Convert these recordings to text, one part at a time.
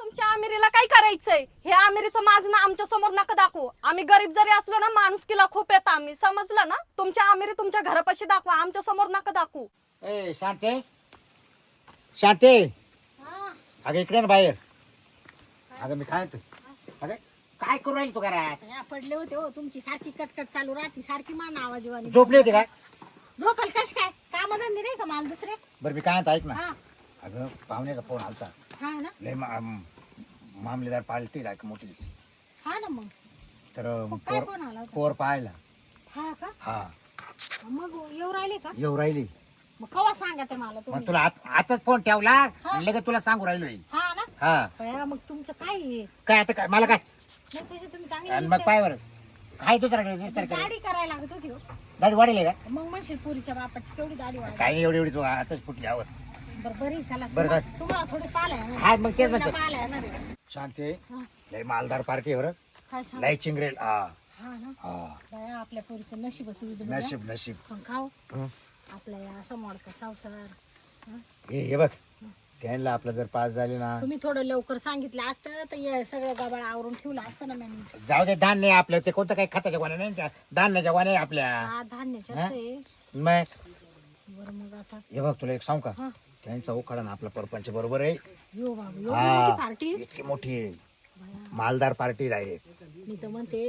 तुमच्या आमिरीला काय करायचंय? हे आमिरीचं माझं ना आमच्यासमोर नका दाखवू. आम्ही गरीब जरी असलो ना माणुसकीला खूप येत आम्ही. समजलं ना? तुमच्या आमिरी तुमच्या घरापाशी दाखवा. आमच्यासमोर नका दाखवू. ए शांते. शांते. अगं इकडे ना बाहेर. अगं मी काय म्हणतो अगं काय करू राहील तू घरात? या पडले होते हो. तुमची सारखी कटकट चालू राहते. सारखी मान आवाज वाणी झोपली होती का? झोपल कश काय? कामधंदे नाही का मला दुसरे? बरं मी काय म्हणतो ऐक ना. हा. अगं पाहुण्याचा फोन आलता. हा ना. लय मा- मामलेदार पार्टी आहे मोठी. हा ना मग. तर मग काय पोर आला होता. पोर पाहायला. हा का? हा. मग येऊ राहिले का? येऊ राहिली. मग कवा सांगा ते मला मग तुम्ही? तुला आत- आताच फोन ठेवला आणि लगेच तुला सांगू राहिलोय. हा ना? हा. बया, मग तुमचं काय आहे? काय आता काय? मला काय? नाही तुम्ही चांगले आणि मग दिसते. पाय वर काय करे. दाढी करायला लागत होती हो. दाढी वाढेल का? मग म्हणशील पुरीच्या बापाची केवढी दाढी वाढ काय नाही एवढी एवढीच आताच फुटली आवर बरं बरी चला. बरं, तुम्हा- ना हा मग तेच ना रे. शांती हा, लय मालदार पार्टी काय सांग? लय चिंगरेल हा. हा ना? हा. बया, आपल्या पोरीचं नशीबच. नशीब नशीब. पण खाऊ. हं. आपल्या या असं मोडका संसार हं? हे हे बघ. त्यांना आपलं जर पास झाले ना. तुम्ही थोडं लवकर सांगितलं असतं तर हे सगळं गबाळ आवरून ठेवलं असतं ना मी जाऊ दे धान्य आपलं. ते कोणतं काही खताच्या गोण्या नाही त्या. धान्याच्या गोण्या आहे आपल्या. हा धान्याच्याच? आहे. मग? बरं मग आता. हे बघ तुला एक सांगू का? हा. त्यांचा उखाडा ना आपला परपंच बरोबर आहे. यो बाबू एवढी हा. पार्टी इतकी मोठी आहे. मालदार पार्टी डायरेक्ट मी तर म्हणते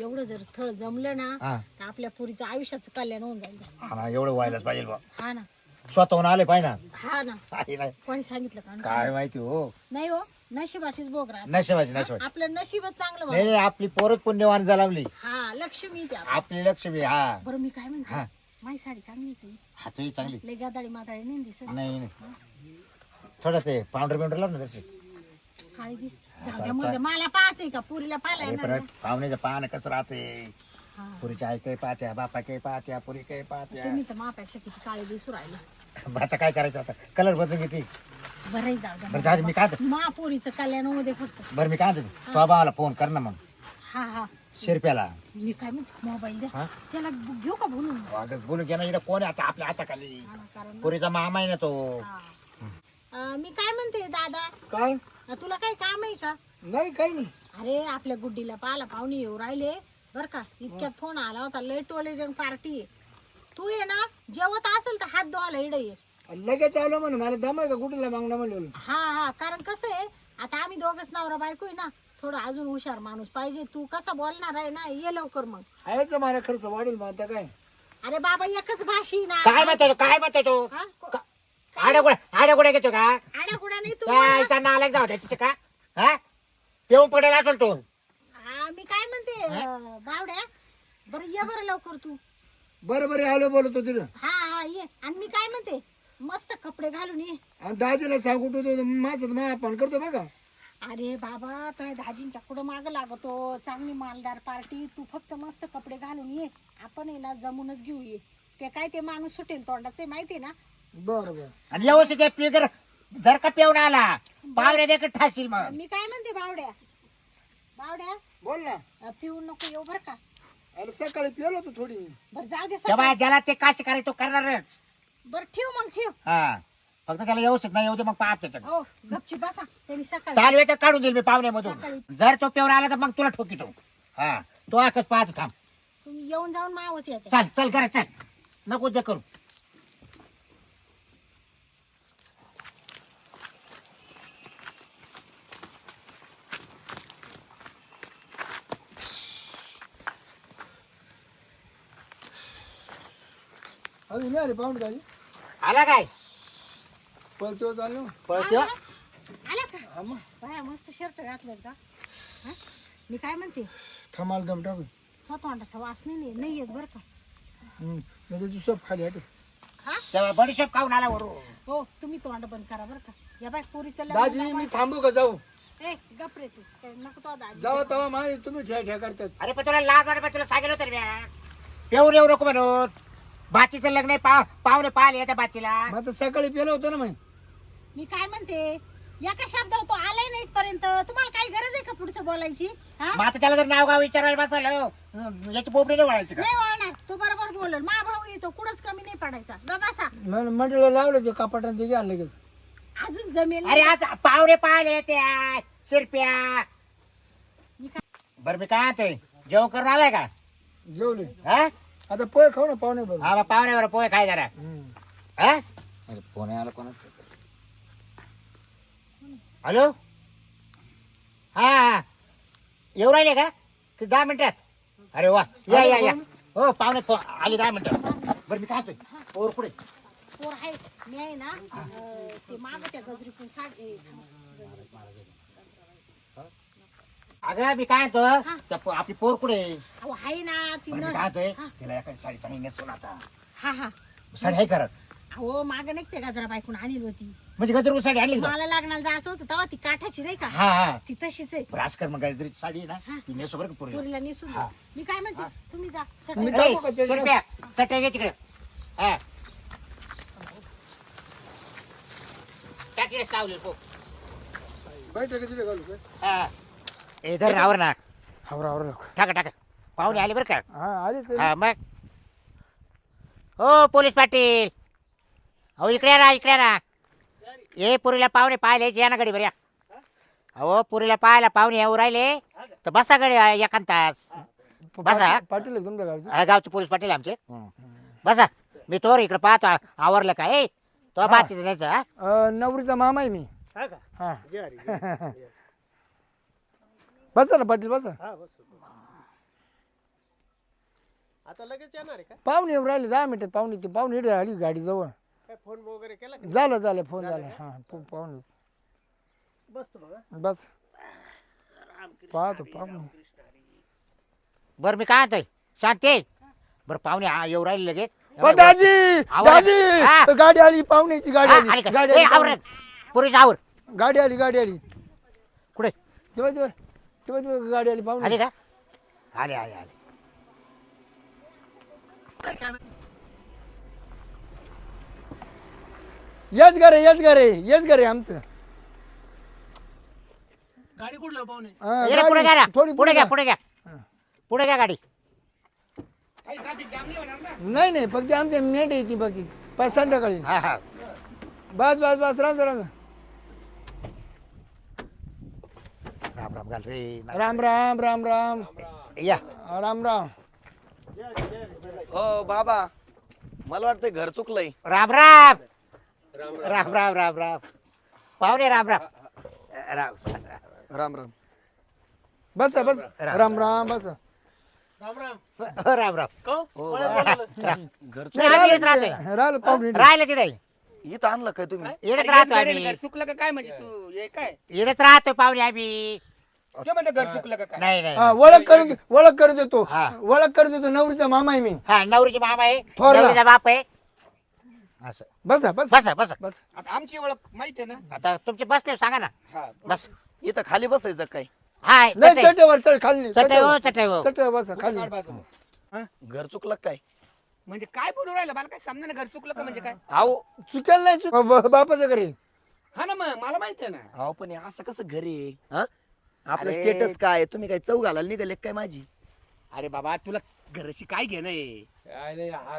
एवढं जर स्थळ जमलं ना हा. तर आपल्या पुरीचं आयुष्याचं कल्याण होऊन जाईल. हा ना, एवढं व्हायलाच पाहिजे बा. हा ना. स्वतःहून आले पाहिजे ना. हा ना. काही नाही. कोणी सांगितलं का? काय माहिती हो. नाही हो नशिबाशीच बोग राहत नशिबाची नशिबाची आपलं नशीबच चांगलं नाही आपली पोरच पुण्यवान झालावली हा लक्ष्मी त्या आपली लक्ष्मी हा. बरं मी काय म्हणते? हा. माझी साडी चांगली का हा तुही चांगली. लय गादाडी मादाडी नाही दिसत. नाही नाही. थोडं ते पावडर बिवडर लाव ना त्याचे काळी दिस जाऊ द्या मध्ये मला पाच आहे का? पुरीला पाहिला अरे पण पाहुण्याचं पाहणं कसं राहते हा. पुरीच्या आई काही पाहत्या बापा काही पाहत्या पुरी काही पाहत्या. तुम्ही तर मापेक्षा किती काळी दिसू राहिले. मग आता काय करायचं आता? कलर बदलून घेते. बरंही जाऊ द्या. बरं जाऊ दे, मी काय म्हणतो- महापुरीचं कल्याण होऊ दे फक्त. बरं मी काय म्हणतो तो बाबाला फोन कर ना मग. हा हा. शिरप्याला. मी काय म्हणते मोबाईल द्या. हा? त्याला घेऊ का बोलून अगं बोलू घ्या ना इकडे कोण आहे आता आपल्या हा ना, कारण पुरीचा मामा आहे ना तो. हा. अं, मी काय म्हणते दादा? काय? अं, तुला काही काम आहे का? नाही काही नाही. अरे आपल्या गुड्डीला पाहायला पाहुणे येऊ राहिले. बर का इतक्यात फोन आला होता लय टोलेजन पार्टी तू ये ना जेवत असेल तर हात धुवायला इडे ये. लगेच आलो म्हणे मला दम आहे का कुठला मागणं म्हणलं हा हा कारण कसं आहे आता आम्ही दोघच नवरा बायको आहे ना थोडं अजून हुशार माणूस पाहिजे. तू कसा बोलणार आहे ना? ये लवकर मग. आहेच मला खर्च वाढेल मग काय? अरे बाबा एकच भाषी ना. काय म्हणतो काय म्हणतो तो? हा? को- घेतो का? आड्याकुड्या नाही तू त्याचा नालायक जाऊ त्याची का? हा? पिऊन पडेल असेल तो. हा, मी काय म्हणते अं, बावड्या? बरं ये बरं लवकर तू. बरं बरं आलो बोलतो तिथं. हा हा ये. आणि मी काय म्हणते मस्त कपडे घालून ये. आणि दाजीला सांगू तो माझं मा फोन करतो बघा. अरे बाबा तुझ्या दाजींच्या पुढं माग लागतो? चांगली मालदार पार्टी. तू फक्त मस्त कपडे घालून ये. आपण आहे ना जमूनच घेऊ ये. ते काय ते माणूस सुटेल तोंडाचे माहिती ना? बरं बरं आणि व्यवस्थित आहे, पी जर जर का पिऊन आला पावरे देखत ठाशील मग. मी काय म्हणते बावड्या? बावड्या? बोल ना. अं, पिऊन नको येऊ बर का? अरे सकाळी पिलो होतो थोडी. बर जाऊ दे तेव्हा सगळं. ज्याला ते काशी करायचं तो करणारच. बर ठेव मग ठेव. हा. फक्त त्याला व्यवस्थित नाही येऊ दे मग पाहत त्याच्यात हो गपची बसा. त्यांनी सकाळी चालू आहे तर काढून देईल मी पाहुण्यामधून सकाळी. जर तो पिऊन आला तर मग तुला ठोकितो हा तो आकच पाहतो थांब. तुम्ही येऊन जाऊन मावच येते. चल चल करा चल. नको जे करू. अजून नाही अरे पाहुणे दाजी. आला काय? पळतो चाललो पळतो आला का? हा मग. बाया मस्त शर्ट घातलं का हा? मी काय म्हणते? थमाल दम टाकू. हा तोंडाचा वास नाही नाही- नाही येत बरं का? हम्म. नाही तर तू सब खाली हट हा? तेव्हा बडीशेप खाऊन आला वरून. हो तुम्ही तोंड बंद करा बरं का. या बाय पोरीचं लग्न दाजी मी थांबू का? जाऊ. ए गप रे तू. ए, नको तो दाजी. जावा तवा माय तुम्ही ठ्या ठ्या करतात. अरे पण तुला लाज वाटत तुला सांगितलं होतं रे म्या. पिऊन येऊ नको म्हणून. बाचीचं लग्न आहे, पाव पाहुणे पाहिले त्या बाचीला. मग आता सकाळी पेलो होतो ना मग मी काय म्हणते? एका शब्दावर तो आलाय नाही पर्यंत तुम्हाला काही गरज आहे का पुढचं बोलायची? हा? मग आता त्याला जर नाव गाव विचारायला बसलं याची बोबडी नाही का? नाही वळणार तू बरोबर बोलल. मा भाऊ येतो. कुठंच कमी नाही पडायचा. मला मंडळीला लावलं ते कपाटात ते घ्या लगेच. अजून जमेल अरे आज पाहुणे पाहिले ते शिरप्या. मी काय बरं मी काय म्हणतोय? जेवण करून आलाय का? जेवले. हा? आता पोहे खाऊ ना पाहुणे बरोबर. हा मग पाहुण्यावर पोहे खाय जरा. हा? फोन आला कोणाच? हॅलो? हा हा. येऊ राहिले का? ते दहा मिनिटात. अरे वा. या या या. हो पाहुणे आली दहा मिनिटात बरं मी काय म्हणतोय? पोर कुठे? पोर आहे. मी आहे ना अं, ते माग त्या गजरीतून साडी अगं मी काय म्हणतो त्या पो- आपली पोर कुठे? अहो आहे ना ती बरं न मी काय म्हणतोय? तिला एखादी साडी चांगली नेसून आता. हा हा. साडी आहे करत अहो माग नाही ते गजरा बायकून आणली होती. म्हणजे गजर साडी आणली का? मला लागणार जायचं होतं तेव्हा ती काठाची नाही का? हा हा. ती तशीच आहे. बरं असं कर मग गजरीची साडी आहे हा. ना ती नेसो बरं का पोरीला. पोरीला नेसून दे. हा. मी काय म्हणते? तुम्ही जा. मी चटई- जाऊ ए, का त्याच्याकडे? शिरप्या, चटई घे तिकडे. हा. टाकीकडे सावली पो. काय टाकायचं घालू काय? हा. ए धर आवर ना. आवरा आवरा टाका टाका. पाहुणे आले बरं का? हा आले हा मग. हो पोलीस पाटील. अहो इकडे या ना इकडे या ना. ये पुरीला पाहुणे पाहिले या ना गडी बरं या. अहो पुरीला पाहायला पाहुणे येऊ राहिले. तर बसा गडी एखाद तास. बसा. पाटील- पाटील आहे तुमच्या गावचे. हा, गावचे पोलीस पाटील आमचे. बसा. मी तोर इकडे पाहतो आवरलं का? ए तो पाहते त्याचं अं, नवरीचा मामा आहे मी. हा बसा ना पाटील बसा. आता लगेच येणार आहे का? पाहुणे येऊन राहिले दहा मिनिटात पाहुणे ते पाहुणे इकडे आली गाडी जवळ. काय फोन वगैरे केला का? झालं झालं फोन झाला हा पो- पाहुणे बसतो बघा. बस. पाहतो पाहुणे बरं मी काय म्हणतोय? शांती. बरं पाहुणे हा येऊ राहिले लगेच. ओ दाजी! हा. गाडी आली पाहुण्याची गाडी हा, आली. आली का? गाडी ए, आली आवर पुरीचं आवर गाडी आली गाडी आली. कुठे? तेव्हा तेव्हा तेव्हा तेव्हा गाडी आली पाहुणे. आली का? आले आले आले. येच घरे येच घरे येच घरे आमचं. गाडी कुठलं पाहुणे? हा, इकडे पुढे घ्या गाडी ना. थोडी पुढे घ्या. पुढे घ्या. पुढे घ्या गाडी. नाही नाही फक्त आमच्या मेंढ येते फक्त पाच संध्याकाळी. हा हा. बस बस बस राम राम. राम राम घाल रे राम राम राम राम. या. राम राम. हो बाबा मला वाटतं घर चुकलंय. राम राम. राम राम. राम राम पाहुणे राम राम. राम राम राम. बस बस. राम. राम बस. राम राम. राम राम. को हो? नाही, आम्ही राहतोय. राहिलं पाहुणे. राहिलं तिकडे इथं आणलं काय तुम्ही? इकडेच राहतो आम्ही. चुकलं का काय म्हणजे तू? हे काय? इकडेच राहतोय पाहुणे आम्ही. ते म्हणते घर चुकलं का काय? नाही नाही हा, ओळख करून ओळख करून देतो. हा. ओळख करून देतो. नवरीचा मामा आहे मी. हा नवरीची मामा आहे. थोरला. नवरीचा बाप आहे. असं. बसा बस. बसा बसा. बस. आता आमची ओळख माहिती आहे ना? आता तुमचे बसले सांगा ना. हा बस. इथं खाली बसायचं काय हाय नाही चटई. चटईवर चढ खाली चटई हो चटई हो चटईवर बसा खाली. काढ बाजूला. घर चुकलं काय? म्हणजे काय बोलू राहिलं? मला काय समजा ना घर चुकलं का म्हणजे काय? अहो. चुकेल नाही चुक ब- बापाचं घरी हा ना मग मला माहिती आहे ना. अहो पण हे असं कसं घर आहे? हा? आपलं अरे. स्टेटस काय? तुम्ही काय चौ घालायला निघाले काय माझी? अरे बाबा तुला घराशी काय घेणं आहे?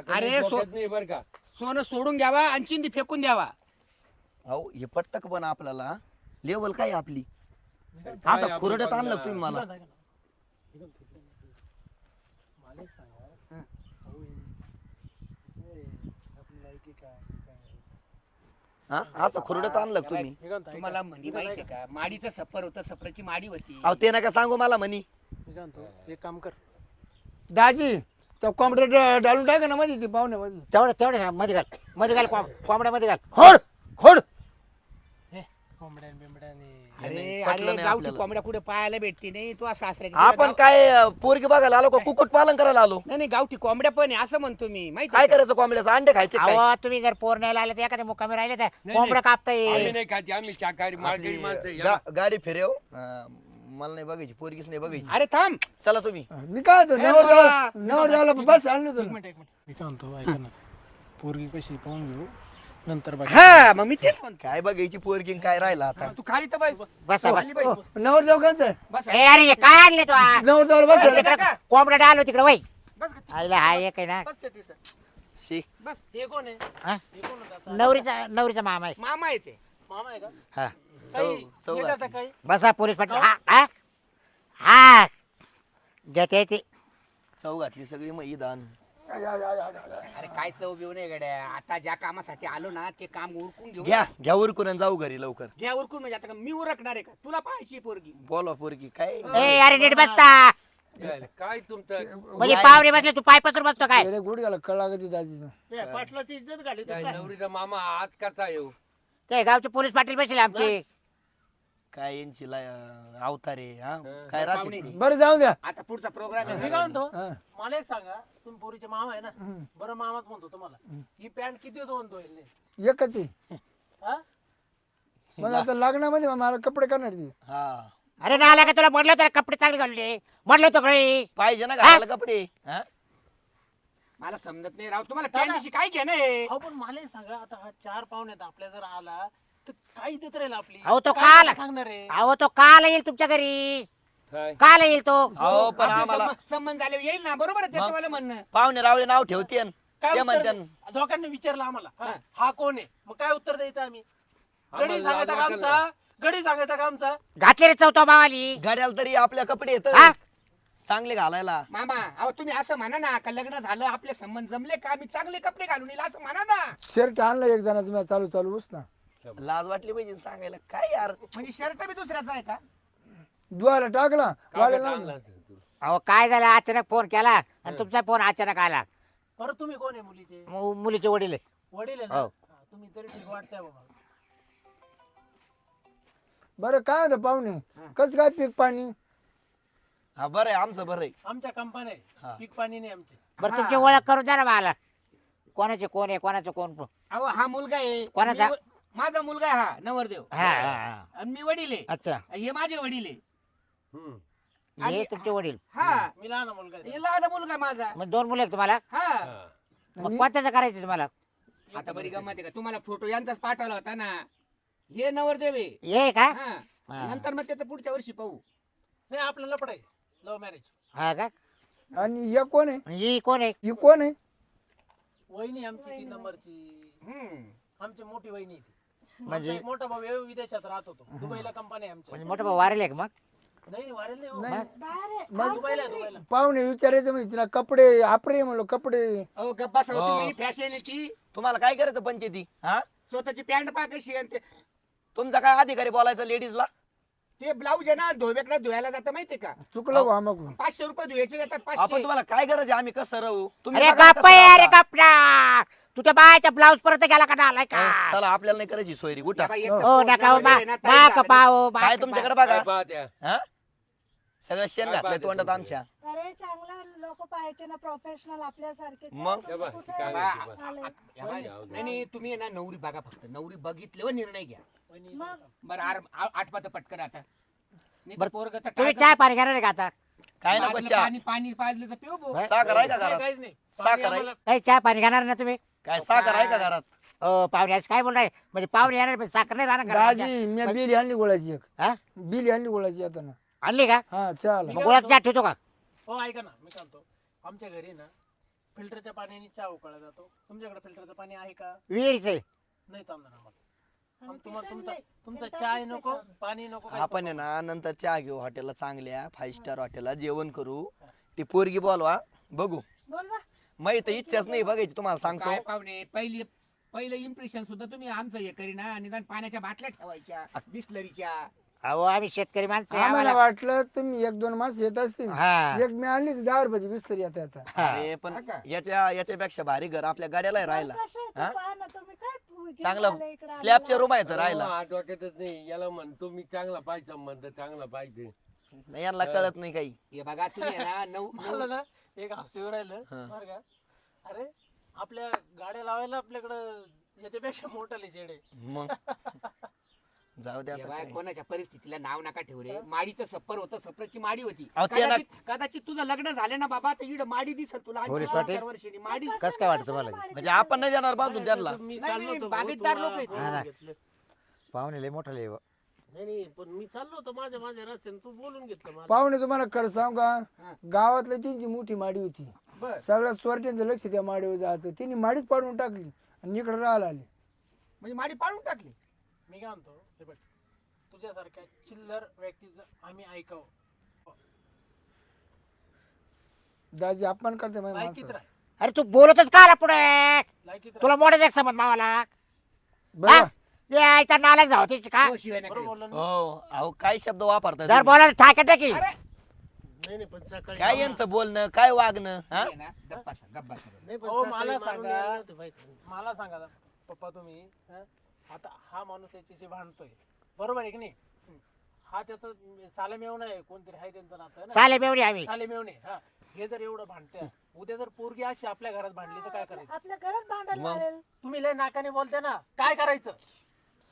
अरे, सो- डोक्यात नाही बरं का. सोनं सोडून घ्यावा आणि चिंदी फेकून द्यावा. अहो हे पट्टक पण आपल्याला. लेवल काय आहे आपली? असं आपण खुरड्यात? आणलं का तुम्ही मला. हे- हे, आपली लायकी काय? काय? हा? असं खुरड्यात आणलं का तुम्ही? तुम्हाला ऐका. म्हणजे माहिती आहे का? माडीचं सफर होतं सफरची माडी होती. अहो ते नका सांगू मला म्हणी. मी काय म्हणतो, एक काम कर. दाजी तो कॉम्प्युटर डालून टाका ना मध्ये ती पाहुण्यामध्ये तेवढं तेवढं मध्ये घाल मध्ये घाल कोंबड्यामध्ये घाल. खोड! खोड! हे कोंबड्यान बिंबड्याने अरे नाही, पटलं अरे नाही गावठी आपल्याला. कोंबड्या कुठे पाहायला भेटते नाही तू असं सासऱ्याच्या आपण काय अं, पोरगी बघायला आलो का? कुक्कुट पालन करायला आलो? नाही नाही गावठी कोंबड्या पण आहे असं म्हणतो मी माहिती काय आहे का? करायचं कोंबड्याचं? अंडे खायचे काय? अहो तुम्ही जर पोर न्यायला आले तर एखाद्या मुक्कामी राहिले तर नाही. कोंबडं कापता आम्ही येईल नाही खाती आम्ही शाकाहारी माळकरी माणसं आहे. गा- गाडी फिरव. अं, मला नाही बघायची पोरगीच नाही बघायची. अरे थांब. चला तुम्ही. मी काय होतो नवर जावं नवर जावला बस आणलं एक होतं मिनिट एक मिनिट. मी काय म्हणतो ऐका ना. पोरगी कशी पाहून घेऊ. नंतर बघा. हा मग मी तेच म्हणतो. काय बघायची पोरगी आणि काय राहिला आता? तू खाली तर बस. नवर जाऊ कसं आहे? बस. ए अरे हे काय आणले तू आ? नवर जावला बस तिकडं कोंबडा डालो तिकडे वय. बस गं, आईला हा एक आहे ना. बस ते तिथं. शी. बस. हे कोण आहे? हा? हे कोण होतं आता? नवरीचा नवरीचा मामा आहे. मामा येते मामा आहे का? हा. काही चौ- चौ गेला घातली. तर काही. बसा पोलीस पाटील. हा. हा हा घेते ते चव घातली सगळी मग दान अरे काय चव बिव नाही गड्या. आता ज्या कामासाठी आलो ना ते काम उरकून घेऊ घ्या घ्या उरकून आणि जाऊ घरी लवकर. घ्या उरकून म्हणजे आता का मी उरकणार आहे का? तुला पाहायची पोरगी. बोला पोरगी काय? ए अरे नीट बसता. काय तुमचं? म्हणजे पावरे बसले तू पाय पसरून बसतो काय? येडे गुड गेला कळ लागत दाजीचं पाटलाची इज्जत घाली काय नवरीचा मामा आज कसा येऊ ते गावचे पोलीस पाटील बसले आमचे. काय यांची ला- अवतारे हा? काय. राहते बरं जाऊ द्या. आता पुढचा प्रोग्राम मी आहे काय म्हणतो. मला एक सांगा तुम्ही पोरीचे मामा आहे ना? बरं मामाच म्हणतो तुम्हाला. ही पॅन्ट किती दिवस म्हणतो एकच आहे. हा? मला आता लग्नामध्ये मला कपडे करणार ती हा. अरे नाला का तुला म्हटलं तर कपडे चांगले घालले म्हटलं होतं कळी पाहिजे ना घालायला कपडे. हा? मला समजत नाही राव. तुम्हाला पॅन्टशी काय घेणं आहे? अहो पण मला एक सांगा आता हा चार पाहुण्यात आपल्या जर आला तर काय देत राहील आपली? अहो, तो काय का आला? त्याला सांगणार आहे? अहो तो काल येईल तुमच्या घरी. काय? काल येईल तो. अहो पण आपले आम्हाला संबंध- संबंध झाले येईल ना बरोबर आहे त्याचं मला म्हणणं. पाहुणे रावळे नाव ठेवते काय ते उत्तर म्हणते लोकांनी विचारलं आम्हाला. हा, हा कोण आहे? मग काय उत्तर द्यायचं आम्ही? गडी आम्हाला सांगायचा का लाज आमचा? गडी सांगायचा का आमचा? घातले रे चौथा भावाली. गाड्याला तरी आपल्या कपडे येत. हा? चांगले घालायला. मामा अहो तुम्ही असं म्हणा ना का लग्न झालं आपले संबंध जमले का? मी चांगले कपडे घालून येईल असं म्हणा ना. शर्ट आणलं एक जण तुम्ही चालू चालू उस ना. लाज वाटली पाहिजे सांगायला काय यार? म्हणजे शर्ट बी दुसऱ्याचा आहे का? धुवायला टाकला. अहो काय झालं? अचानक फोन केला आणि तुमचा फोन अचानक आला. बरं तुम्ही कोण आहे मुलीचे? मु- मुलीचे वडील आहे. वडील आहे ना? हो. हा, तुम्ही तरी ठीक वाटताय बाबा. बरं काय होतं पाहुणे? कसं काय पीक पाणी? हा बरं आहे आमचं बरं आहे. आमच्या कंपन्या हा. आहे पीक पाणी नाही आमचे. बरं तुमची ओळख करून द्या ना मला. कोणाचे कोण आहे कोणाचं कोण? अहो हा मुलगा आहे. कोणाचा? मी व- माझा मुलगा आहे हा नवरदेव. हा हा हा. आणि मी वडील आहे. अच्छा. हे माझे वडील आहे. हे आणि- तुमचे वडील? हा. मी लहान मुलगा आहे. हे लहान मुलगा आहे माझा. मग दोन मुलं आहेत तुम्हाला? हा. हा. मग कोणत्याचं करायचं तुम्हाला? आता बरी गंमत आहे का? तुम्हाला फोटो यांचाच पाठवला होता ना. हे नवरदेव आहे. ये का? हा. हा. नंतर मग त्याचं पुढच्या वर्षी पाहू. नाही आपल्याला पडाय लव्ह मॅरेज हा का? आणि हे कोण आहे? ही कोण आहे? ही कोण आहे? वहिनी आमची तीन नंबरची. हम्म. आमची मोठी वहिनी आहे ती. म्हणजे- मोठा भाऊ विदेशात राहत होतो. दुबईला कंपनी आहे आमच्या. म्हणजे मोठं भाऊ वारेल आहे का मग? नाही नाही, वारेल नाही हो. नाही. बाहेर आहे. मग दुबईला आहे, दुबईला. पाहुणे विचारायचं म्हणजे तिला कपडे आपरे म्हणलो कपडे. अहो गप्पा हो. फॅशन आहे ती. तुम्हाला काय करायचं पंचायती हा? स्वतःची पॅन्ट पा कशी आहे आणि ते- तुमचा काय अधिकारी बोलायचं लेडीजला? ते ब्लाऊज आहे ना धोबेकडे धुवायला जातं माहितीये का? चुकलं मग. पाचशे रुपये धुवायचे जातात आपण पाचशे तुम्हाला काय गरज आहे? आम्ही कसं राहू? तुम्ही अरे बघा ना कसं अरे राहता. कपडा तू त्या बायाच्या ब्लाऊज परत गेला का आलाय का? हा, चला आपल्याला नाही करायची सोयरी. कुठं या बाई, एक तर हो नका हो, ना, ताई काय तुमच्याकडे काय बघा पाहत्या हा? सगळं शेण काय घातलंय पाहते तोंडात? आमच्या. अरे चांगला लोक पाहायचे ना प्रोफेशनल आपल्यासारखे. काय मग? कुठे काय आले? या बाई, नाही नाही, तुम्ही आहे ना नवरी बघा फक्त. नवरी बघितल्यावर निर्णय घ्या. मग? बरं आर- आ- आठपात पटकन आता. नाही तर बरं, पोरगं तर तुम्ही टाळतं. चहा पाणी घेणार आहे का आता? काय नको चहा. पाणी पाणी पाजलं तर पिऊ भाऊ. साखर आहे का घरात? काहीच नाही. साखर पाणी आहे? आम्हाला- काही चहा पाणी घेणार ना तुम्ही? काय साखर आहे का घरात? हो पाहुणे असं काय बोलणार म्हणजे पाहुणे येणार पण साखर नाही राहणार घरात. दाजी मी बिल आणली गोळाची एक. हा? बिल आणली गोळाची आता ना. आणली का? हा चाल मग गुळाचा चहा ठेवतो का? हो ऐका ना मी सांगतो. आमच्या घरी ना फिल्टरच्या पाण्याने चहा उकळला जातो. तुमच्याकडे फिल्टरचं पाणी आहे का? विहिरीच आहे. नाही चालणार आम्हाला. तुम्हाला तुमचा नाही. नको. पाणी नको आपण आहे ना नंतर चहा घेऊ हॉटेलला चांगल्या फाईव्ह स्टार हॉटेलला. जेवण करू. ती पोरगी बोलवा बघू. बोल बा माहीत तर इच्छाच नाही बघायची तुम्हाला काय सांगतो. पाहुणे पहिली पहिलं इम्प्रेशन सुद्धा तुम्ही आमचं हे करीना निदान पाण्याच्या बाटल्या ठेवायच्या बिस्लरीच्या. अहो आम्ही शेतकरी माणसं आहे, आम्हाला आम्हाला वाटलं तुम्ही एक दोन मास येत असतील. हा. एक मी आणली ती दहा रुपयाची बिस्तरी आता आता. अरे पण हा का? याच्या याच्यापेक्षा भारी घर आपल्या गाड्याला राहिला. कसे आहे ते हा? पहा ना तुम्ही काय घेऊन आले चांगलं स्लॅबच्या? रूम आहे तर राहिला आठ वाटतच नाही. याला म्हणतो मी चांगला पाहिजे संबंध चांगला पाहिजे नाही, यांना कळत नाही काही. हे बघा तुम्ही आहे ना नऊ मला ना एक हसू राहिलं हा. बरं का? अरे आपल्या गाड्या लावायला आपल्याकडं याच्यापेक्षा मोठा लिचेडे मग? जाऊ द्या आता काय. कोणाच्या परिस्थितीला नाव नका ठेवू रे. माडीचं सप्पर होतं सप्परची माडी होती. अहो, ते ना- कदाचित कदाचित तुझं लग्न झालं ना बाबा तर इड माडी दिसत तुला. आणखी पोलीस दोन पाटील? चार वर्षांनी माडी कसं काय वाटतं तुम्हाला? म्हणजे आपण नाही जाणार बांधून त्यांना. मी नाही, चाललो नाही, होतो बागेतदार लोक आहेत. हा. घेतलं. पाहुणे लय मोठा लय नाही नाही पण मी चाललो होतो माझ्या माझ्या रस्त्याने. तू बोलून घेतलं मला. पाहुणे तुम्हाला खरं सांगू का? गावातली त्यांची मोठी माडी होती. बर. सगळ्या चोरट्यांचं लक्ष त्या माडीवर जायचं. तिने माडीच पाडून टाकली आणि इकडे राहायला आली. म्हणजे माडी पाडून टाकली? मी काय म्हणतो हे बघ तुझ्यासारख्या चिल्लर व्यक्तीचं आम्ही ऐकावं दाजी अपमान करते माझ्या लायकीत माणसाला. राह अरे तू बोलतच का आला पुढे लायकीत राह तुला मोठं देख समज मावाला बरं यायचा नालायक जाऊ तिची का हो, शिवाय नका बरोबर देऊ. बोललो ना हो अहो काय शब्द वापरतात जर तुम्ही? बोलायला ठाके टाकी नाही नाही पण सकाळी काय यांचं बोलणं काय वागणं हा हे ना, गप्प बसा, गप्प बसा. नाही पण हो, सकाळी मला मारून सांगा. यायला. मला सांगा पप्पा तुम्ही हं? आता हा माणूस याच्याशी भांडतोय. बरोबर आहे की नाही? हं. त्याचा साले मेवणं आहे कोणतरी आहे त्यांचं नातं आहे ना? साले बेवडी आम्ही. साले मेवणे हा. हे जर एवढं भांडते उद्या जर पोरगी अशी आपल्या घरात भांडली तर काय करायचं? आपल्या घरात भांडायला मग? तुम्ही लय नाकाने बोलते ना. काय करायचं?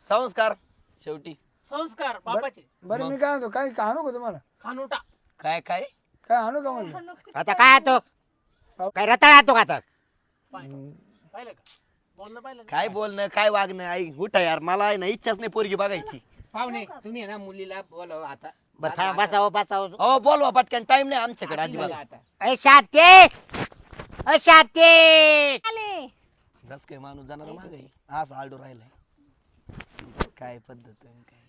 संस्कार शेवटी. संस्कार बापाचे. बरं मी काय म्हणतो काय काय आणू का तुम्हाला? खानोटा. काय काय? काय आणू का म्हणलं? आता काय आणतो? काय रताळ आणतो का आता? पाहिलं का? बोलणं पाहिलं ना? काय बोलणं काय वागणं आई उठा यार. मला आहे ना इच्छाच नाही पोरगी बघायची. पाहुणे तुम्ही आहे ना मुलीला बोलव आता. बरं थांब बसाव बसाव. हो बोलवा पटकन. टाइम नाही आमच्याकडे आधी झालं अजिबात आता. शांती! शांती! आले. जस काय माणूस जाणार मागे आज आलडो राहिलाय. काय पद्धत आहे, काय?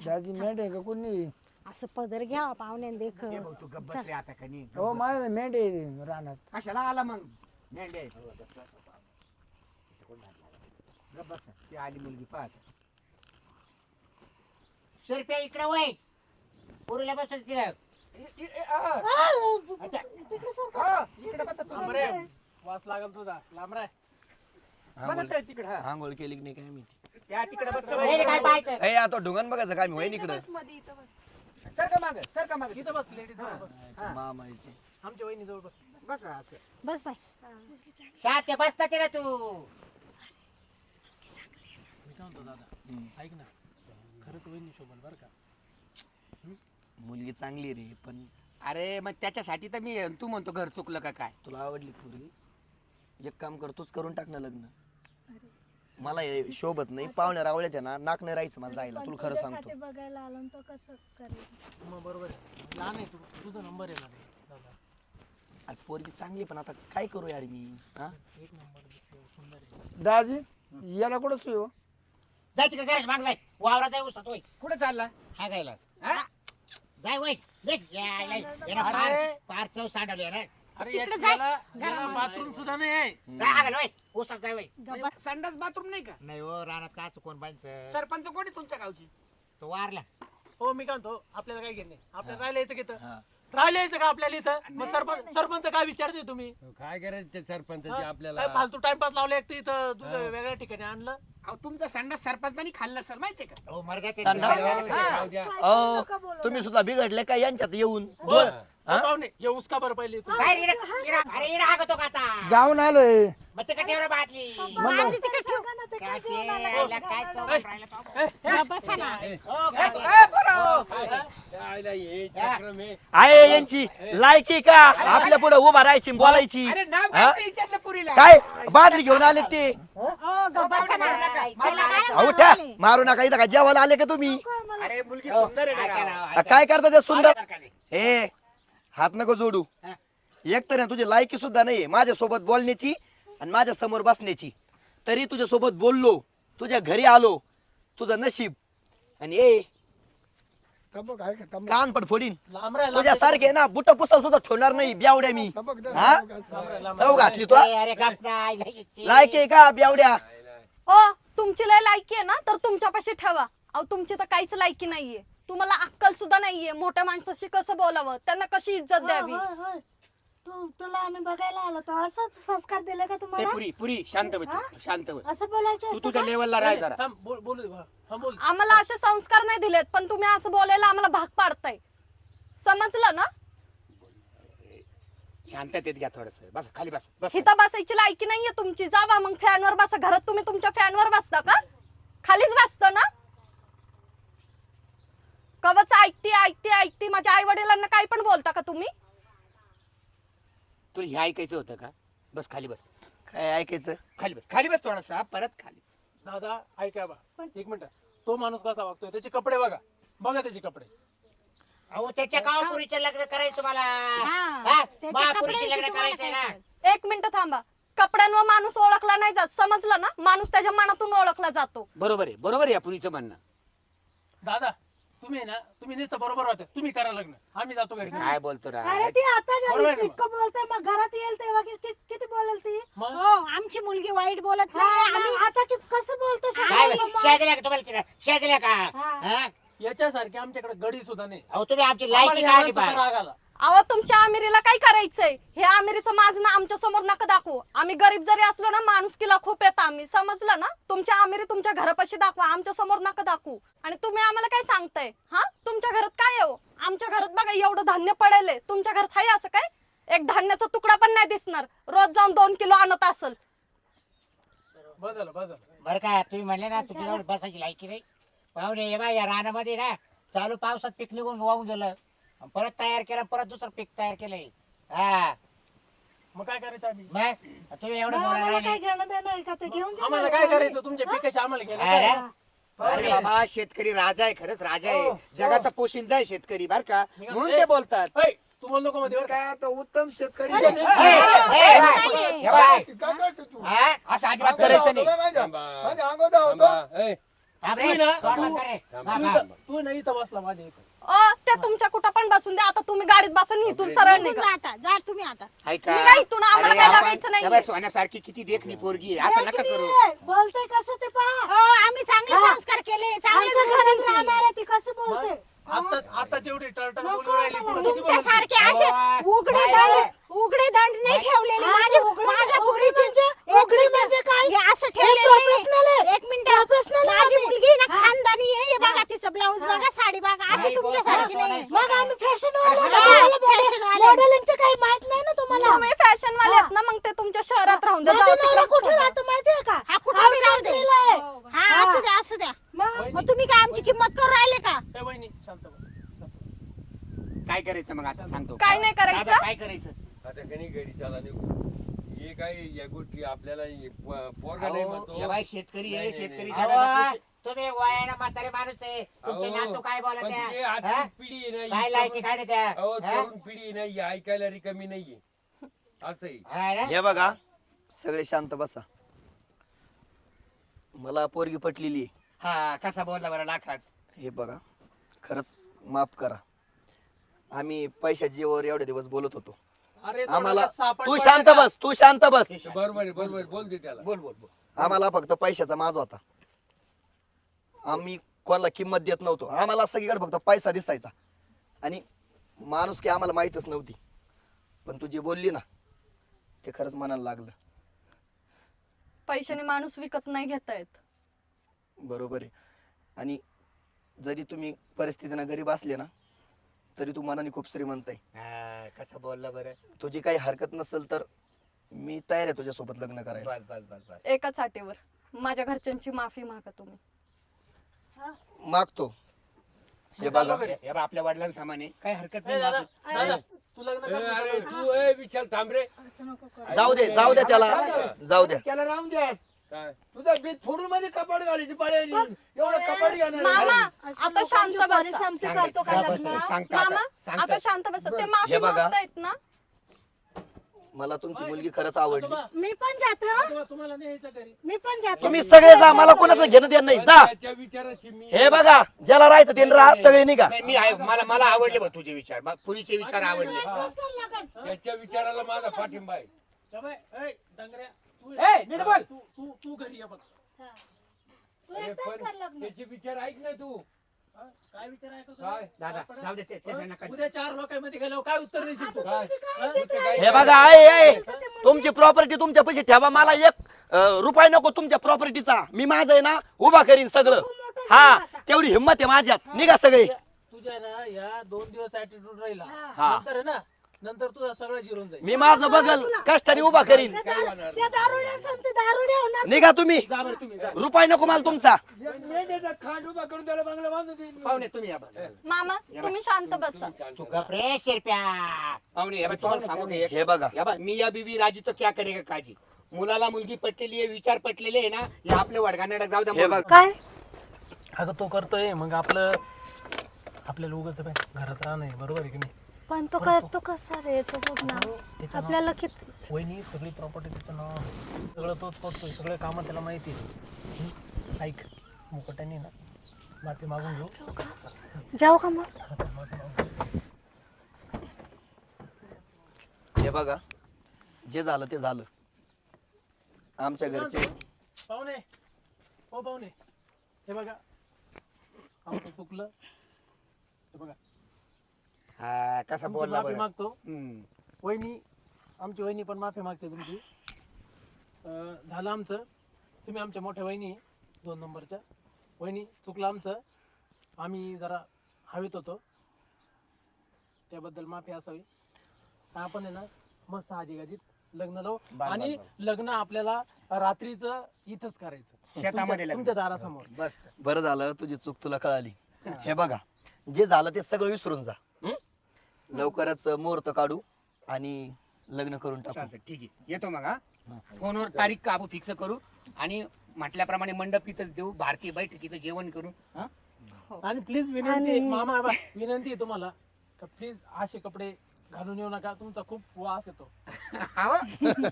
दाजी मेंढ आहे का कोणी? असं पदर घ्या पाहुण्याने देख. हे तू गप्प बसले आता का नाही हो माझ्या मेंढ आहे रानात. कशाला आला मग? मेंढे गप्प बसा. ती आली मुलगी पाहत. रुपया इकडे वय. पुरीला बस तिकडे इकडे बसा तू. लांब रे. वास लागल तुझा. लांब रे. बसत आहे तिकडे हा. आंघोळ केली की नाही काय माहिती. त्या तिकडे बस. काय पाहायचं? ए आता ढुंगण बघायचं काय मी वहिनी इकडं. सरका माग सरका माग. तिथं बस लेडीज बस. मामाची आमच्या वहिनी जवळ बस. बसा असं. बस बाय शांती बसता तिकडे तू. मी काय म्हणतो दादा? ऐक ना. खरंच वहिनी शोभल बरं का? मुलगी चांगली रे पण अरे मग त्याच्यासाठी तर मी तू म्हणतो घर चुकलं का काय? तुला आवडली पोरगी? एक काम कर तूच करून टाक ना लग्न. मला हे शोभत नाही. पाहुण्या रावळ्यात आहे ना नाक नाही राहायचं मला जायला. तुला खरं सांगतो. बघायला आलो तो कसं करेल? मग बरोबर आहे. लहान आहे तू. तुझा नंबर आहे. रे, अरे पोरगी चांगली पण आता काय करू यार मी हा? एक नंबर दिसतो सुंदर आहे. दाजी याला कुठं सुई हो? जाय तिकडे गरज माग जाय वावरात जाय उसात वय कुठे चालला? हा गायला. हा? जाय वय देख या या- याला पार पार चव सांडवली ना. अरे याला बाथरूम सुद्धा नाही आहे. जाय हा वय उसात जाय वय संडास बाथरूम नाही का? नाही हो रानात का चुकून बांधत? सरपंच कोणी तुमच्या गावची? तो वारला. हो मी काय म्हणतो आपल्याला काय घेणे आपल्याला राहिलं यायचं घेतं हा. राहिलं यायचं का आपल्याला इथं? मग सरपंच सरपंच काय विचारते तुम्ही? काय करायचं ते सरपंचाची हा? आपल्याला काय फालतू टाइमपास लावले एक तर इथं तुझं वेगळ्या ठिकाणी आणलं. अहो तुमचा संडास सरपंचानी खाल्लं सर माहितीये का? हो मरगाचे संडास. जाऊ द्या. अहो तुम्ही सुद्धा बिघडले काय यांच्यात येऊन. दोन हो, पाहुणे ये उसका बरं पहिले तू काय इकडे इकडे- अरे इकडे हागतो का आता? जाऊन आलोय. मग तिकडे ठेवलं आजी तिकडे ठेव. काय तो? हे हे. आहे यांची. लायकी का? आपल्या पुढे उभा राहायची बोलायची. हा? काय विचारलं पुरीला. काय? बादली घेऊन आले ते. ओ, ग बसा ना. त्याला काय अहो ठ्या मारू नका. इथं का जेवायला आले का तुम्ही? अरे मुलगी सुंदर आहे ना राव. आ, काय करता ते सुंदर हे हात नको जोडू. एक तर तुझी लायकी सुद्धा नाही माझ्या सोबत बोलण्याची आणि माझ्यासमोर बसण्याची. तरी तुझ्या सोबत बोललो तुझ्या घरी आलो तुझं नशीब. आणि ए तबक आहे का तबक कान पड फोडीन. लांब तुझ्या सारखे ना बुट पुस्तक सुद्धा ठेवणार नाही ब्यावड्या मी. तबक दे, हा? तबक असं. चव घातली तू ए, अरे गप नाही, लायकी. लायकी आहे का ब्यावड्या? ओ तुमची लय लायकी आहे ना तर तुमच्यापाशी ठेवा. अहो तुमची तर काहीच लायकी नाहीये. तुम्हाला अक्कल सुद्धा नाहीये मोठ्या माणसाशी कसं बोलावं? त्यांना कशी इज्जत द्यावी? होय, होय. तू तुला आम्ही बघायला आलो तर असंच संस्कार दिले का तुम्हाला? पुरी पुरी शांत बस तू, शांत बस. असं बोलायचं तू असतं तुझ्या का? लेवलला राह जरा. थांब बोल बोलू दे. हा बोल. आम्हाला असे संस्कार नाही दिलेत पण तुम्ही असं बोलायला आम्हाला भाग पाडताय. समजलं ना? शांततेत घ्या थोडस. बस खाली बस बस. हिता बसायची लायकी नाहीये तुमची. जावा मग फॅनवर बसा. घरात तुम्ही तुमच्या फॅनवर बसता का? खालीच बसता ना? माझ्या आई वडिलांना काही पण बोलता का तुम्ही? तुला हे ऐकायचं होतं का? बस खाली बस. काय ऐकायचं? खाली बस खाली बस थोडासा परत खाली. दादा ऐका बा. एक मिनिट. तो माणूस कसा वागतोय? त्याचे कपडे बघा. बघा त्याचे कपडे. अहो त्याच्या काळपुरीचे लग्न करायचं तुम्हाला हा? त्याच्या महापुरीचे कपड्यांशी लग्न तुम्हाला करायचंय काय ना. एक मिनिट थांबा. कपड्यांवर माणूस ओळखला नाही जात. समजलं ना? माणूस त्याच्या मनातून ओळखला जातो. बरोबर आहे बरोबर आहे या पुरीचं म्हणणं. दादा तुम्ही ना तुम्ही नुसतं बरोबर होते तुम्ही करा लग्न आम्ही जातो घरी काय बोलतो रा अरे ती आता बरोबर आहे झाली ना इतकं बोलते मग घरात येईल तेव्हा कि- कि- किती बोलेल ती मग? हो आमची मुलगी वाईट बोलत नाही आम्ही आता कि- कसं बोलतो काय समोर? शेज दिल्या का तुम्हाला तिला? शेज दिल्या का हा. हा? याच्यासारखे आमच्याकडे गडी सुद्धा नाही अहो तुम्ही आमची लायकी काढली राग आला अहो तुमच्या आमिरीला काय करायचंय? हे आमिरीचं माझं ना आमच्यासमोर नका दाखवू. आम्ही गरीब जरी असलो ना माणुसकीला खूप येत आम्ही. समजलं ना? तुमच्या आमिरी तुमच्या घरापाशी दाखवा आमच्यासमोर नका दाखवू. आणि तुम्ही आम्हाला काय सांगताय? हा? तुमच्या घरात काय आहे हो? आमच्या घरात बघा एवढं धान्य पडेल तुमच्या घरात आहे असं काय? एक धान्याचा तुकडा पण नाही दिसणार. रोज जाऊन दोन किलो आणत असल. बदल बदल. बरं का तुम्ही म्हणले ना तुम्ही एवढी बसायची लायकी नाही. पाहुणे ये बा या रानामध्ये ना चालू पावसात पीक निघून वाहून गेलं. आणि परत तयार केलं परत दुसरं पीक तयार केलंय हा मग काय करायचं आम्ही मग तुम्ही एवढं मग बोलायला आम्हाला काय लागले. घेणं देणं आहे का ते घेऊन जा आम्हाला ना. काय करायचं तुमच्या पिकाशी आम्हाला अरे, बाबा शेतकरी राजा आहे खरंच राजा आहे हो, जगाचा पोशिंदा आहे शेतकरी बर का म्हणून ए, ते बोलतात ऐ, तू बोल नको मध्ये बरं का? काय उत्तम शेतकरी. हे. काय करतो तू हा? असं अजिबात करायचं नाही माझ्या थांबा. तू ना. थांबा, हा, हा. इथं- तू नाही इथं बसला माझ्या इथं अ ते तुमच्या कुठं पण बसून द्या. आता तुम्ही गाडीत बसा आणि इथून सरळ निघून निघा. जा आता जा तुम्ही आता. ऐका निघा इथून आम्हाला अरे काय आपण- लागायचं या बाई, नाही सोन्यासारखी किती देखणी पोरगी आहे. असं नका करू. बोलते कसं ते पहा. आम्ही चांगले संस्कार केले. चांगले घरात राहणार आहे ती कसं बोलते? आता आता जेवढी टर्टल बोलू राहिली पुढे किती तुमच्या बोलू? सारखे असे उघडे दंड उघडे दंड नाही ठेवलेले माझ्या माझ्या पोरीचे. उघडे म्हणजे काय? हे असं ठेवलेलं आहे. एक मिनिट. माझी मुलगी ना खानदानी आहे. हे बघा तिचं ब्लाऊज बघा साडी बघा. अशी तुमच्या सारखी नाही. मग आम्ही फॅशन मॉडेलिंगचं काही माहीत नाही ना तुम्हाला? तुम्ही फॅशन वाले आहेत ना मग ते तुमच्या शहरात राहून द्या. कुठे. राहतो माहितीये का? हा कुठे बी राहू दे. हा असू द्या असू द्या. मग? तुम्ही काय आमची किंमत करू राहिले का. काय करायचं मग आता? सांगतो. काय नाही करायचं? काय करायचं? आता कणी घरी चला निघू हे काय या गोष्टी आपल्याला हे प- पोरगा नाही म्हणतो बाई शेतकरी आहे नाही, नाही, शेतकरी नाही. जगाचा अहो, पोषी- तुम्ही वयानं म्हातारे माणूस आहे तुमचे अहो, नातू काय बोलत पण आहे? ते हा? आजची पिढी आहे ना, ही काय लायकी तरुण- काढे त्या अहो हा? तरुण पिढी नाही ही ऐकायला रिकामी नाहीये असंही हा ना? हे बघा सगळे शांत बसा मला पोरगी पटलेली आहे. हा कसा बोलला बरं लाखात हे बघा खरंच माफ करा आम्ही पैशाच्या जीवावर एवढे दिवस बोलत होतो अरे आम्हाला सापड तू पडलं शांत का? बस तू शांत बस. बरोबर आहे बरोबर आहे. बोल दे त्याला. बोल बोल बोल. आम्हाला फक्त पैशाचा माज होता. आम्ही कोणाला किंमत देत नव्हतो. आम्हाला सगळीकडे फक्त पैसा दिसायचा. आणि माणूस की आम्हाला माहीतच नव्हती. पण तू जी बोलली ना ते खरंच मनाला लागलं. पैशाने माणूस विकत नाही घेता येत. बरोबर आहे. आणि जरी तुम्ही परिस्थितीनं गरीब असले ना तरी तू मनाने खूप श्रीमंत आहे. हा, कसं बोलला बरं? तुझी काही हरकत नसेल तर मी तयार आहे तुझ्यासोबत लग्न करायला. बस बस बस बस. एकाच अटीवर माझ्या घरच्यांची माफी मागा तुम्ही. मागतो. हे बघा. चालू घरी. या बा, आपल्या वडिलांसमाने काही हरकत नाही दादा. दादा तू लग्न ए, कर अरे तू ए विशाल थांब रे. जाऊ दे जाऊ दे त्याला. जाऊ द्या त्याला राहून द्या. काय तुझा बीज फोडून मध्ये कपाट घालायची पाळी एवढं कपाट मामा. आता शांत बसा सांगतो का लग्न? सांगतो आता, मामा सांगतो. आता शांत बसा ते माफी हे बघा. मागतायत ना मला तुमची मुलगी खरंच आवडली मी पण जातो तुम्हाला घरी मी पण जातो तुम्ही सगळे जा मला कोणाचं घेणं देणं नाही जा त्याच्या विचाराची मी हे बघा ज्याला राहायचं ते राहा सगळे निघा नाही, मी आहे- मला मला आवडले बा तुझे विचार बा, पुरीचे विचार आवडले त्याच्या विचाराला माझा पाठिंबा आहे बाई, डांगऱ्या, ए, नीट बोल. तू तू तू घरी ये बघ अरे पण त्याचे विचार ऐक ना तू हा? काय विचार आहे का काय? तुझा? दादा काय जाऊ दे ते- ते पडा? नका. उद्या चार लोकांमध्ये गेल्यावर काय उत्तर देशील तू काय हा? तुझं काय हे बघा आहे आहे. तुमची प्रॉपर्टी तुमच्या पैसे ठेवा मला एक अं, रुपया नको तुमच्या प्रॉपर्टीचा मी माझं आहे ना उभा करीन सगळं हा तेवढी हिंमत आहे माझ्यात निघा सगळे तुझ्या ना या दोन दिवस ऍटिट्यूड राहिला हा. नंतर आहे ना नंतर तुझा सगळं जिरून जाईल. मी माझं बघल कष्टाने उभा करीन. त्या दारुड्या संपते दारुड्या होणार निघा तुम्ही. जा बरं तुम्ही जा. रुपया नको मला तुमचा. एक मेंढ्याचा खांड उभा करून त्याला बंगला बांधून देईन पाहुणे तुम्ही या. मामा तुम्ही शांत बसा. तू शिरप्या. पाहुणे या बा, तुम्हाला सांगू का एक? हे बघा. या बा, मी या बीबी राजी तो क्या करेगा काजी? मुलाला मुलगी पटलेली आहे विचार पटलेले आहे ना हे आपल्या वडगाण्याला जाऊ द्या हे. बघा. काय? अगं तो करतोय मग आपलं आपल्याला उगाच घरात राहणं आहे बरोबर आहे की नाही? पण तो करतो कसा रे? तो बघ ना. आपल्याला किती वहिनी सगळी प्रॉपर्टी त्याचं नाव आहे सगळं तोच करतोय सगळे कामं त्याला माहिती आहे हं? ऐक मुकट्याने ना माफी मागून घेऊ. जाऊ का? मग. हे बघा जे झालं ते झालं. आमच्या घरचे पाहुणे. हो पाहुणे. हे बघा. आमचं चुकलं. हे बघा. हा कसा तुमची बोलला माफी बरं? मागतो. हम्म. वहिनी आमची वहिनी पण माफी मागते तुमची. अं, झालं आमचं. तुम्ही आमच्या मोठ्या वहिनी दोन नंबरच्या. वहिनी चुकलं आमचं. आम्ही जरा हवेत होतो. त्याबद्दल माफी असावी. आपण आहे ना मस्त आजीगाजीत लग्न लावू. आणि लग्न आपल्याला रात्रीचं इथंच करायचं. शेतामध्ये तुमच्या- लग्न. तुमच्या दारासमोर. बस. बरं झालं तुझी चूक तुला कळाली. हे बघा जे झालं ते सगळं विसरून जा? लवकरच मुहूर्त काढू आणि लग्न करून टाकू. चालतं ठीक आहे. येतो मग हा. फोनवर तारीख काबू फिक्स करू आणि म्हटल्याप्रमाणे मंडप इथंच देऊ भारतीय बैठकीचं जेवण करू हा. आणि प्लीज विनंती आहे, मामा बा, विनंती आहे तुम्हाला का प्लीज असे कपडे घालून येऊ नका तुमचा खूप वास येतो. हा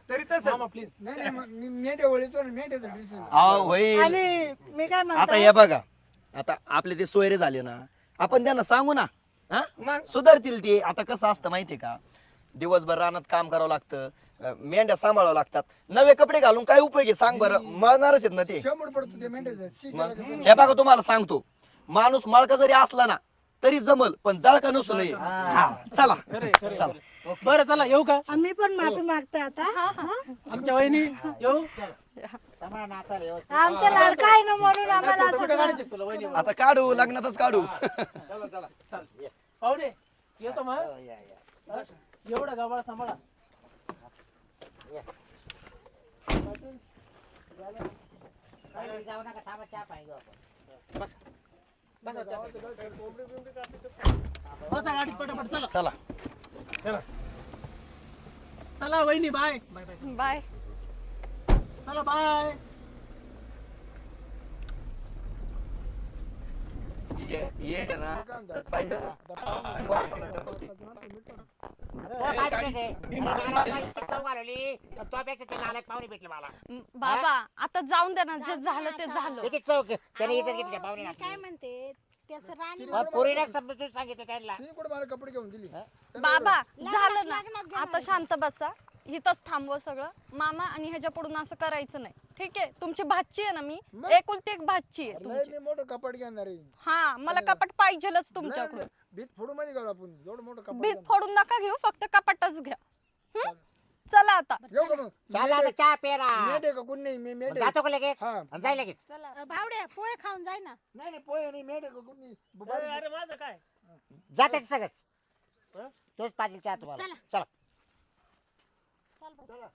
तरी तसं मामा प्लीज नाही नाही मग मी मेंढ्या वळीतो ना मेंढ्याचं ड्रेस अहो, होईल. आणि मी काय आता हे बघा आता आपले ते सोयरे झाले ना आपण त्यांना सांगू ना. हा? मग? सुधारतील ते. आता कसं असतं माहितीये का? दिवसभर रानात काम करावं लागतं. अं, मेंढ्या सांभाळावं लागतात. नवे कपडे घालून काय उपयोग आहे? सांग बरं. मळणारच आहेत ना ते. शंभर पडतो ते मेंढ्याचं शी मग? केलं कसं? हे बघा तुम्हाला सांगतो. माणूस माळका जरी असला ना तरी जमल पण जाळका नसू नये. हा चला. खरे बरं चला येऊ का? आम्ही पण माफी मागतोय आता. आमच्या वहिनी येऊ? आता व्यवस्थित. आमच्या लाडका आहे ना म्हणून आम्हाला काढायचे तुला वहिनी आता काढू लग्नातच काढू. पाहुणे येतो मग. हो, या, या. हा? एवढं गावाला सांभाळा. खाली जाऊ नका थांबा चहा पाणी घेऊ आपण. बसा गाडीत पटापट चला चला. चला. चला वहिनी बाय बाय बाय बाय चला बाय तुझ्यापेक्षा ते नालायक पाहुणे भेटले मला बाबा आता जाऊन दे ना जे झालं ते झालं. त्याने इज्जत घेतली पाहुणे काय म्हणते? त्याचं राणी पोरीने समजून सांगितलं त्यांना. ती कुठे मला कपडे घेऊन दिली? बाबा झालं ना. आता शांत बसा. इथंच थांबव सगळं. मामा आणि ह्याच्या पुढून असं करायचं नाही. ठीक आहे? तुमची भाची आहे ना मी? मग? एकुलती एक भाची आहे लय तुमची. मी मोठं कपाट घेणार आहे. हा मला कपाट पाहिजेलच नाही, तुमच्याकडून नाही, भीत फोडू मध्ये घालू आपण. एवढं मोठं कपाट भीत घेणार. फोडून नका घेऊ फक्त कपाटच घ्या. हं? चला आता. येऊ का मग? चला आता चहा पेरा मेढे का कोण नाही मी मेढे जातो का लगेच? हा. आणि जाय लगेच. चला. भावड्या पोहे खाऊन जाय ना. नाही नाही पोहे नाही मेढे का कोण नाही अरे माझं काय? जाते सगळंच तोच पाटील चहा तुम्हाला. चला. चला.